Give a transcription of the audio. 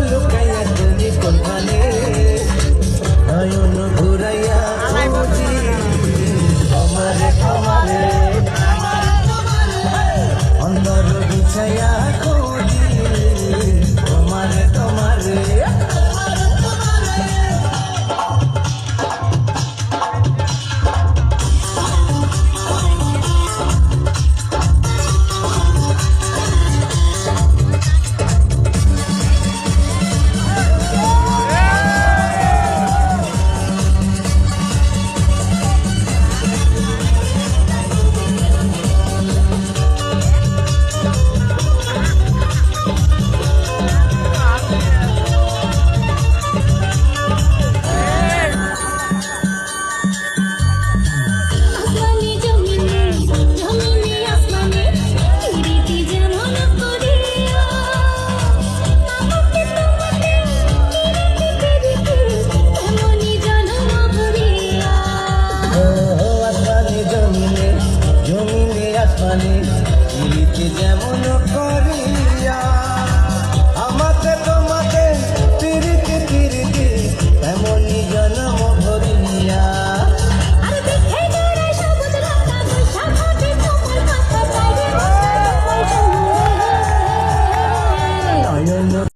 loca y a tu. মানে যেমন করিয়া